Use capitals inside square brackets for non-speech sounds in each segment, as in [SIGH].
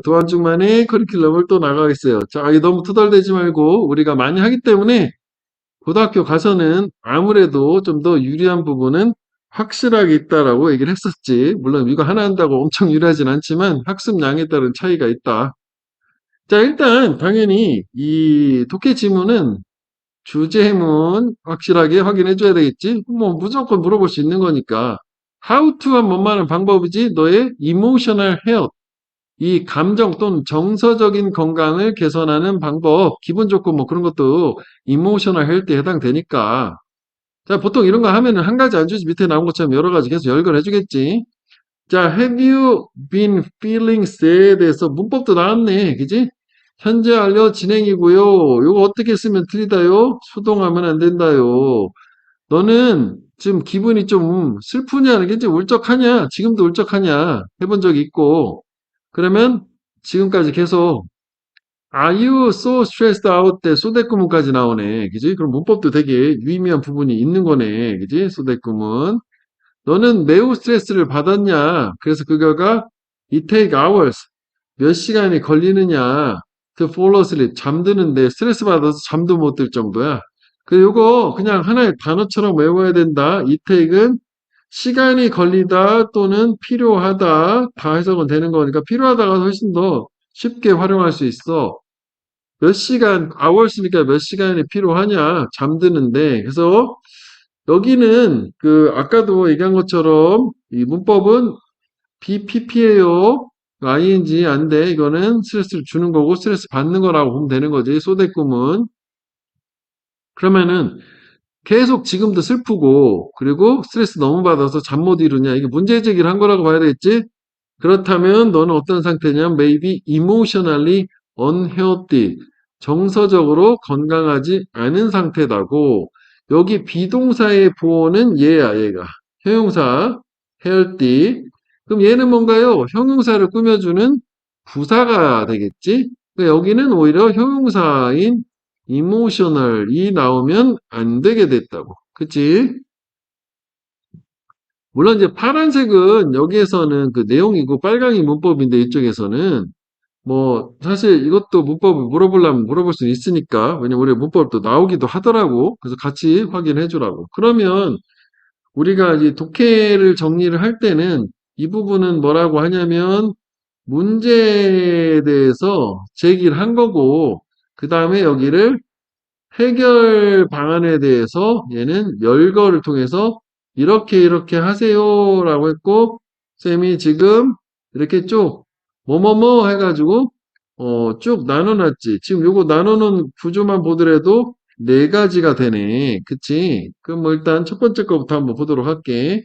두한 주만에 커리큘럼을 또 나가겠어요. 자, 이 너무 투덜대지 말고 우리가 많이 하기 때문에 고등학교 가서는 아무래도 좀 더 유리한 부분은 확실하게 있다라고 얘기를 했었지. 물론 이거 하나 한다고 엄청 유리하진 않지만 학습량에 따른 차이가 있다. 자, 일단 당연히 이 독해 지문은 주제문 확실하게 확인해 줘야 되겠지? 뭐 무조건 물어볼 수 있는 거니까. how to한 뭔말은 방법이지 너의 emotional health 이 감정 또는 정서적인 건강을 개선하는 방법 기분 좋고 뭐 그런 것도 emotional health에 해당되니까. 자 보통 이런 거 하면은 한 가지 안 주지 밑에 나온 것처럼 여러 가지 계속 열거해 주겠지. 자 have you been feeling sad에서 문법도 나왔네 그지? 현재 완료 진행이고요. 요거 어떻게 쓰면 틀리다요? 수동하면 안 된다요. 너는 지금 기분이 좀 슬프냐, 이제 울적하냐, 지금도 울적하냐? 해본 적 있고, 그러면 지금까지 계속 Are you so stressed out 때 소대구문까지 나오네. 그지? 그럼 문법도 되게 유의미한 부분이 있는 거네. 그지? 소대구문. 너는 매우 스트레스를 받았냐? 그래서 그 결과 it take hours. 몇 시간이 걸리느냐? to fall asleep. 잠드는데 스트레스 받아서 잠도 못 들 정도야. 그 요거 그냥 하나의 단어처럼 외워야 된다. 이 택은 시간이 걸리다 또는 필요하다 다 해석은 되는 거니까 필요하다가 훨씬 더 쉽게 활용할 수 있어. 몇 시간, hour스니까 몇 시간이 필요하냐 잠드는데 그래서 여기는 그 아까도 얘기한 것처럼 이 문법은 BPP예요. ing 안 돼. 이거는 스트레스를 주는 거고 스트레스 받는 거라고 보면 되는 거지. 소대꿈은 그러면은 계속 지금도 슬프고 그리고 스트레스 너무 받아서 잠 못 이루냐 이게 문제 제기를 한 거라고 봐야 되겠지? 그렇다면 너는 어떤 상태냐면 maybe emotionally unhealthy 정서적으로 건강하지 않은 상태다고. 여기 비동사의 보호는 얘야 얘가. 형용사 healthy. 그럼 얘는 뭔가요? 형용사를 꾸며주는 부사가 되겠지? 그러니까 여기는 오히려 형용사인 emotional이 나오면 안 되게 됐다고. 그치? 물론 이제 파란색은 여기에서는 그 내용이고 빨강이 문법인데 이쪽에서는 뭐 사실 이것도 문법을 물어보려면 물어볼 수 있으니까 왜냐면 우리 문법도 나오기도 하더라고. 그래서 같이 확인해 주라고. 그러면 우리가 이제 독해를 정리를 할 때는 이 부분은 뭐라고 하냐면 문제에 대해서 제기를 한 거고 그 다음에 여기를 해결 방안에 대해서 얘는 열거를 통해서 이렇게 이렇게 하세요 라고 했고 쌤이 지금 이렇게 쭉 뭐뭐뭐 해가지고 어, 쭉 나눠놨지. 지금 요거 나눠놓은 구조만 보더라도 네 가지가 되네. 그치? 그럼 뭐 일단 첫 번째 거부터 한번 보도록 할게.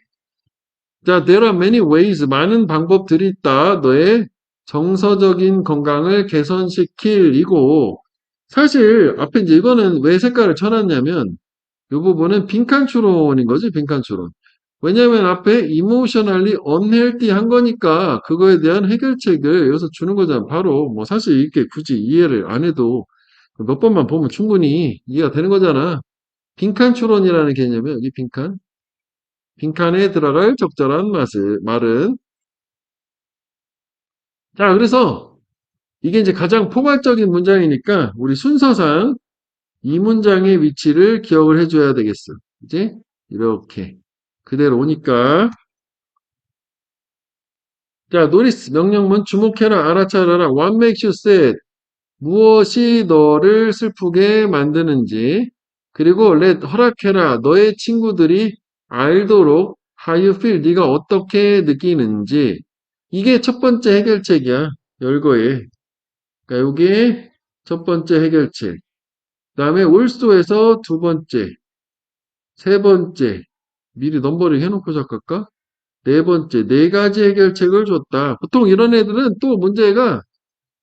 자 there are many ways. 많은 방법들이 있다. 너의 정서적인 건강을 개선시킬 이고 사실 앞에 이제 이거는 왜 색깔을 쳐놨냐면 이 부분은 빈칸 추론인 거지 빈칸 추론. 왜냐면 앞에 emotionally unhealthy 한 거니까 그거에 대한 해결책을 여기서 주는 거잖아. 바로 뭐 사실 이렇게 굳이 이해를 안 해도 몇 번만 보면 충분히 이해가 되는 거잖아. 빈칸 추론이라는 개념이 여기 빈칸. 빈칸에 들어갈 적절한 맛을 말은. 자 그래서 이게 이제 가장 포괄적인 문장이니까 우리 순서상 이 문장의 위치를 기억을 해줘야 되겠어. 이제 이렇게. 그대로 오니까. 자 노리스 명령문 주목해라 알아차려라. What makes you sad? 무엇이 너를 슬프게 만드는지. 그리고 let 허락해라. 너의 친구들이 알도록 how you feel 네가 어떻게 느끼는지. 이게 첫 번째 해결책이야 열거에 그러니까 요게 첫 번째 해결책. 그 다음에 올소에서 두 번째, 세 번째, 미리 넘버링 해놓고 작할까? 네 번째, 네 가지 해결책을 줬다. 보통 이런 애들은 또 문제가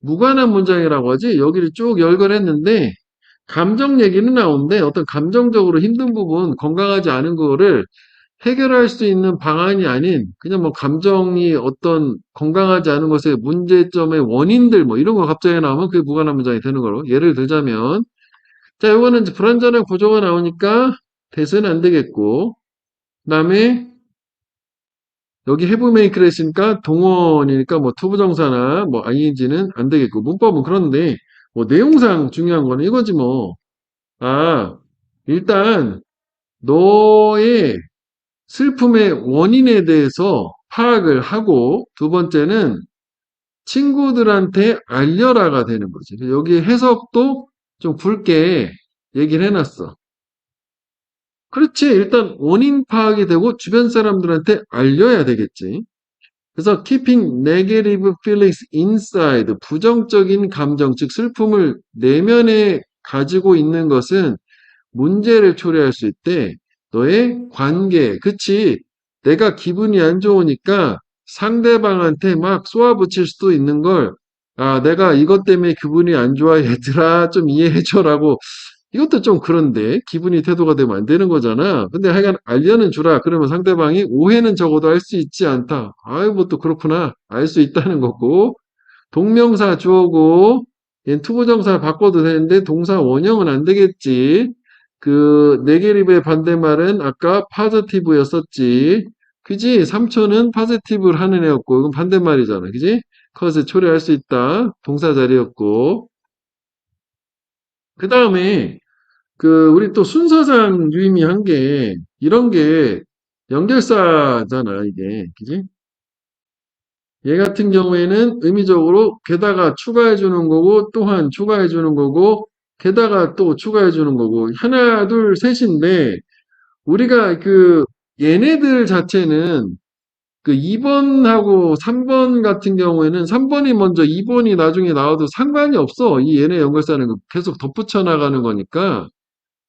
무관한 문장이라고 하지. 여기를 쭉 열거했는데 감정 얘기는 나오는데 어떤 감정적으로 힘든 부분, 건강하지 않은 거를 해결할 수 있는 방안이 아닌 그냥 뭐 감정이 어떤 건강하지 않은 것의 문제점의 원인들 뭐 이런 거 갑자기 나오면 그게 무관한 문장이 되는 거로 예를 들자면 자 이거는 불완전한 구조가 나오니까 대세는 안 되겠고 그 다음에 여기 make를 했으니까 동원이니까 뭐 투부정사나 뭐 ing는 안 되겠고 문법은 그런데 뭐 내용상 중요한 거는 이거지 뭐. 아, 일단 너의 슬픔의 원인에 대해서 파악을 하고 두 번째는 친구들한테 알려라가 되는 거지. 여기 해석도 좀 굵게 얘기를 해놨어. 그렇지. 일단 원인 파악이 되고 주변 사람들한테 알려야 되겠지. 그래서 keeping negative feelings inside, 부정적인 감정, 즉 슬픔을 내면에 가지고 있는 것은 문제를 초래할 수 있대. 너의 관계, 그치? 내가 기분이 안 좋으니까 상대방한테 막 쏘아붙일 수도 있는 걸, 아, 내가 이것 때문에 기분이 안 좋아, 얘들아, 좀 이해해줘라고. 이것도 좀 그런데, 기분이 태도가 되면 안 되는 거잖아. 근데 하여간 알려는 주라. 그러면 상대방이 오해는 적어도 할 수 있지 않다. 아유, 뭐 또 그렇구나. 알 수 있다는 거고. 동명사 주어고, 얘 투부정사 바꿔도 되는데, 동사 원형은 안 되겠지. 그 네게티브의 반대말은 아까 파저티브였었지. 그지? 삼촌은 파저티브를 하는 애였고 이건 반대말이잖아. 그지? 컷을 초래할 수 있다. 동사 자리였고. 그 다음에 그 우리 또 순서상 유의미한 게 이런 게 연결사잖아 이게. 그지? 얘 같은 경우에는 의미적으로 게다가 추가해 주는 거고 또한 추가해 주는 거고 게다가 또 추가해 주는 거고 하나 둘 셋인데 우리가 그 얘네들 자체는 그 2번하고 3번 같은 경우에는 3번이 먼저 2번이 나중에 나와도 상관이 없어. 이 얘네 연결사는 계속 덧붙여 나가는 거니까.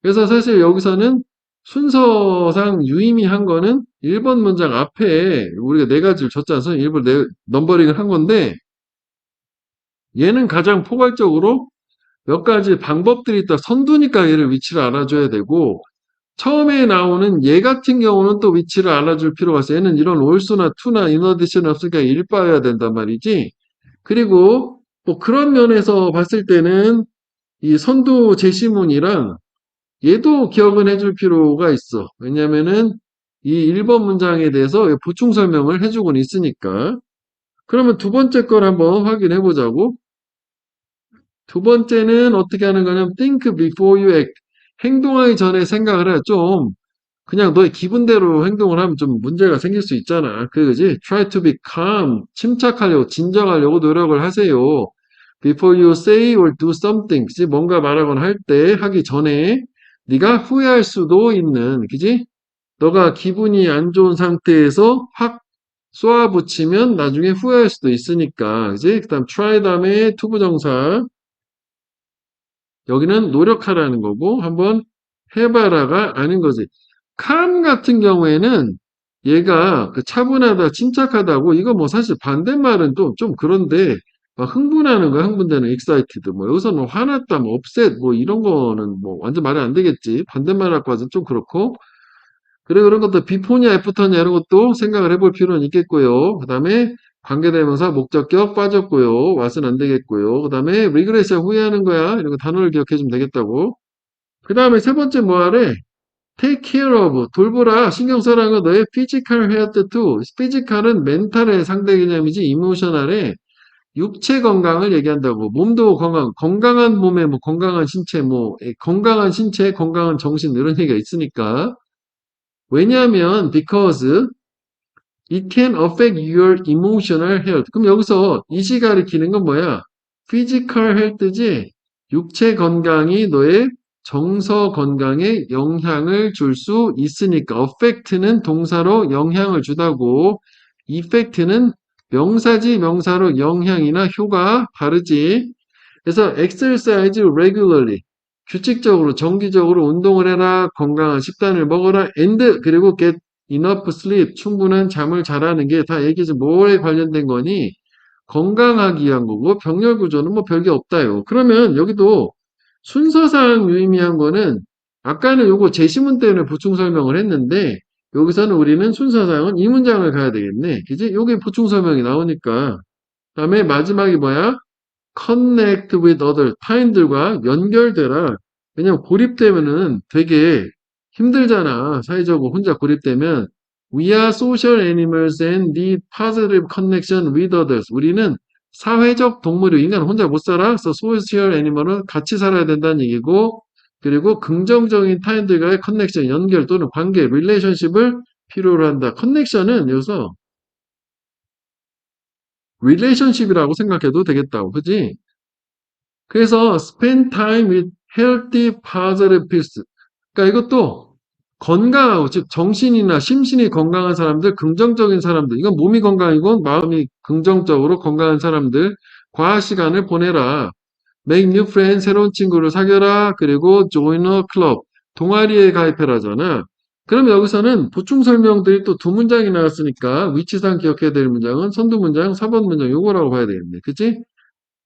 그래서 사실 여기서는 순서상 유의미한 거는 1번 문장 앞에 우리가 네 가지를 않습니까? 일부러 네, 넘버링을 한 건데 얘는 가장 포괄적으로 몇 가지 방법들이 있다. 선두니까 얘를 위치를 알아줘야 되고 처음에 나오는 얘 같은 경우는 또 위치를 알아줄 필요가 있어. 얘는 이런 올수나 투나 인어디션 없으니까 일봐야 된단 말이지. 그리고 뭐 그런 면에서 봤을 때는 이 선두 제시문이랑 얘도 기억은 해줄 필요가 있어. 왜냐면은 이 1번 문장에 대해서 보충 설명을 해주곤 있으니까. 그러면 두 번째 걸 한번 확인해 보자고. 두 번째는 어떻게 하는 거냐면 think before you act. 행동하기 전에 생각을 해. 좀 그냥 너의 기분대로 행동을 하면 좀 문제가 생길 수 있잖아. 그지? Try to be calm. 침착하려고, 진정하려고 노력을 하세요. Before you say or do something. 그지? 뭔가 말하거나 할 때, 하기 전에 네가 후회할 수도 있는, 그지? 너가 기분이 안 좋은 상태에서 확 쏘아붙이면 나중에 후회할 수도 있으니까, 그지? 그 다음 try 다음에 투부정사. 여기는 노력하라는 거고 한번 해봐라가 아닌 거지. 캄 같은 경우에는 얘가 그 차분하다, 침착하다고 이거 뭐 사실 반대말은 또좀 그런데 막 흥분하는 거야, 흥분되는 excited. 뭐 여기서는 뭐 화났다, 뭐 upset 뭐 이런 거는 뭐 완전 말이 안 되겠지. 반대말 갖고 와서 좀 그렇고. 그래 그런 것도 비포냐 애프터냐 이런 것도 생각을 해볼 필요는 있겠고요. 그 다음에 관계대명사 목적격 빠졌고요. 왓은 안 되겠고요. 그 다음에 리그레스야 후회하는 거야. 이런 거 단어를 기억해 주면 되겠다고. 그 다음에 세 번째 뭐 하래? take care of 돌보라 신경 써라는 거 너의 physical health to physical은 멘탈의 상대 개념이지 emotional의 육체 건강을 얘기한다고 몸도 건강 건강한 몸에 뭐 건강한 신체 뭐 에, 건강한 신체 건강한 정신 이런 얘기가 있으니까 왜냐하면 because it can affect your emotional health. 그럼 여기서 이시 가리키는 건 뭐야? Physical health지. 육체 건강이 너의 정서 건강에 영향을 줄 수 있으니까 affect는 동사로 영향을 주다고. Effect는 명사지 명사로 영향이나 효과 다르지. 그래서 exercise regularly. 규칙적으로 정기적으로 운동을 해라 건강한 식단을 먹어라 and 그리고 get enough sleep 충분한 잠을 자라는 게 다 얘기지 뭐에 관련된 거니 건강하기 위한 거고 병렬 구조는 뭐 별게 없다요. 그러면 여기도 순서상 유의미한 거는 아까는 요거 제시문 때문에 보충 설명을 했는데 여기서는 우리는 순서상은 이 문장을 가야 되겠네. 그지? 요게 보충 설명이 나오니까. 다음에 마지막이 뭐야? connect with other 타인들과 연결되라. 왜냐면 고립되면은 되게 힘들잖아. 사회적으로 혼자 고립되면 We are social animals and need positive connection with others. 우리는 사회적 동물이 인간 혼자 못 살아. 그래서 social animal은 같이 살아야 된다는 얘기고 그리고 긍정적인 타인들과의 커넥션, 연결 또는 관계, relationship을 필요로 한다. 커넥션은 여기서 relationship이라고 생각해도 되겠다고. 그지? 그래서 spend time with healthy positive people. 그러니까 이것도 건강하고 즉 정신이나 심신이 건강한 사람들, 긍정적인 사람들, 이건 몸이 건강이고 마음이 긍정적으로 건강한 사람들 과학 시간을 보내라. Make new friends, 새로운 친구를 사귀어라. 그리고 join a club, 동아리에 가입해라잖아. 그럼 여기서는 보충 설명들이 또 두 문장이 나왔으니까 위치상 기억해야 될 문장은 선두 문장, 4번 문장 요거라고 봐야 되겠네. 그치?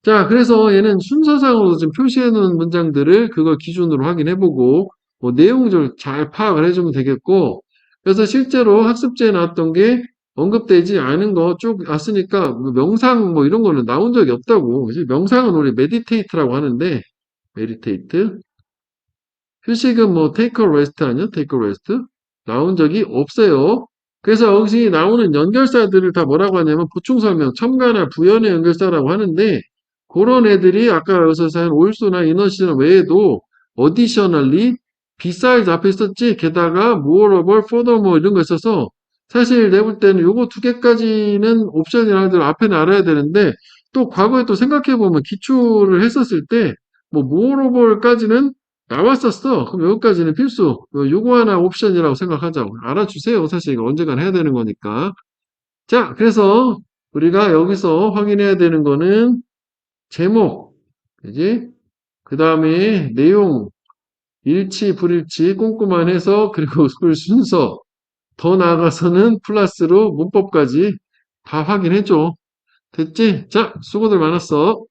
자, 그래서 얘는 순서상으로 지금 표시해 놓은 문장들을 그걸 기준으로 확인해 보고 뭐 내용을 잘 파악을 해주면 되겠고 그래서 실제로 학습지에 나왔던 게 언급되지 않은 거 쭉 왔으니까 뭐 명상 뭐 이런 거는 나온 적이 없다고? 명상은 우리 메디테이트라고 하는데 메디테이트 휴식은 뭐 a rest 아니야? a rest 나온 적이 없어요. 그래서 여기 나오는 연결사들을 다 뭐라고 하냐면 보충 설명, 첨가나 부연의 연결사라고 하는데 그런 애들이 아까 여기서 사는 올수나 이너시나 외에도 additionally, besides 앞에 있었지 게다가 moreover, 이런 거 있어서 사실 내 볼 때는 요거 두 개까지는 옵션이라 하더라도 앞에는 알아야 되는데 또 과거에 또 생각해보면 기출을 했었을 때 뭐 moreover까지는 나왔었어. 그럼 여기까지는 필수. 요- 요거 하나 옵션이라고 생각하자고. 알아주세요. 사실 이거 언젠간 해야 되는 거니까. 자, 그래서 우리가 여기서 확인해야 되는 거는 제목, 그지? 그 다음에 내용, 일치, 불일치, 꼼꼼한 해석, [LAUGHS] 그리고 그 순서, 더 나아가서는 플러스로 문법까지 다 확인해줘. 됐지? 자, 수고들 많았어.